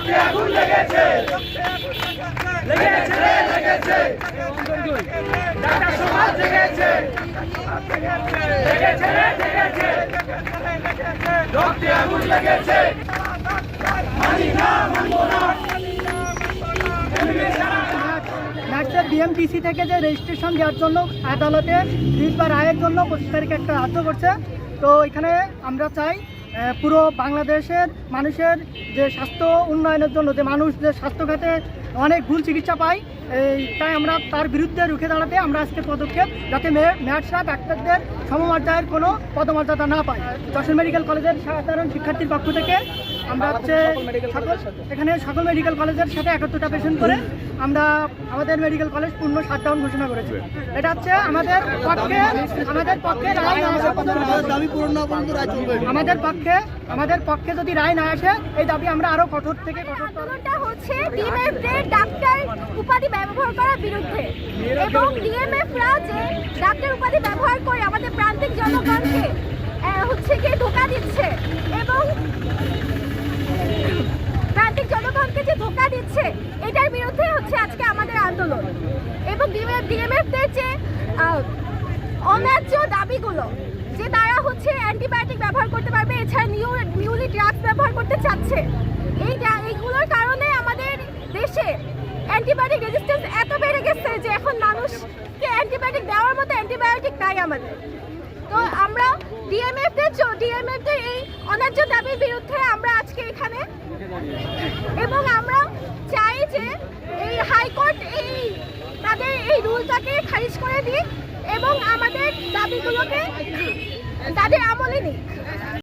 রক্তে আগুন লেগেছে। লেগেছে লেগেছে। ডাক্তার সমাজ লেগেছে। লেগেছে লেগেছে। রক্তে আগুন লেগেছে। মানি না, মানবো না। বিএমটিসি থেকে যে রেজিস্ট্রেশন দেওয়ার জন্য আদালতে রিট বা রায়ের জন্য পঁচিশ তারিখে একটা রাজ্য করছে। তো এখানে আমরা চাই পুরো বাংলাদেশের মানুষের যে স্বাস্থ্য উন্নয়নের জন্য, যে মানুষ যে স্বাস্থ্য খাতে অনেক ভুল চিকিৎসা পায়, এই তাই আমরা তার বিরুদ্ধে রুখে দাঁড়াতে আমরা আজকে পদক্ষেপ যাতে ম্যাটসরা ডাক্তারদের সমমর্যাদার কোনো পদমর্যাদা না পায়। যশোর মেডিকেল কলেজের সাধারণ শিক্ষার্থীর পক্ষ থেকে আমরা হচ্ছে এখানে সকল মেডিকেল কলেজের সাথে একাত্তরটা পেশেন্ট করে আমরা আমাদের মেডিকেল কলেজ পূর্ণ শাটডাউন ঘোষণা করেছি। এটা হচ্ছে আমাদের পক্ষে আমাদের পক্ষে রায় না আসা। আমাদের পক্ষে আমাদের পক্ষে যদি রায় না আসে এই দাবি আমরা আরও কঠোর থেকে কঠোর হচ্ছে ডিএমএফদের ডাক্তার উপাধি ব্যবহার করার বিরুদ্ধে। এবং ডিএমএফরা যে ডাক্তার উপাধি ব্যবহার করে আমাদের অন্যায্য দাবিগুলো, যে তারা হচ্ছে অ্যান্টিবায়োটিক ব্যবহার করতে পারবে, এছাড়া নিউ নিউলি ব্যবহার করতে চাচ্ছে। এই এইগুলোর কারণে আমাদের দেশে অ্যান্টিবায়োটিক এত বেড়ে গেছে যে এখন অ্যান্টিবায়োটিক দেওয়ার মতো অ্যান্টিবায়োটিক আমাদের। তো আমরা এই অন্যায্য দাবির বিরুদ্ধে আমরা আজকে এখানে এবং আমরা চাই যে এই হাইকোর্ট এই তাদের খারিজ করে দিক এবং আমাদের দাবিগুলোকে তাদের আমলে নিক।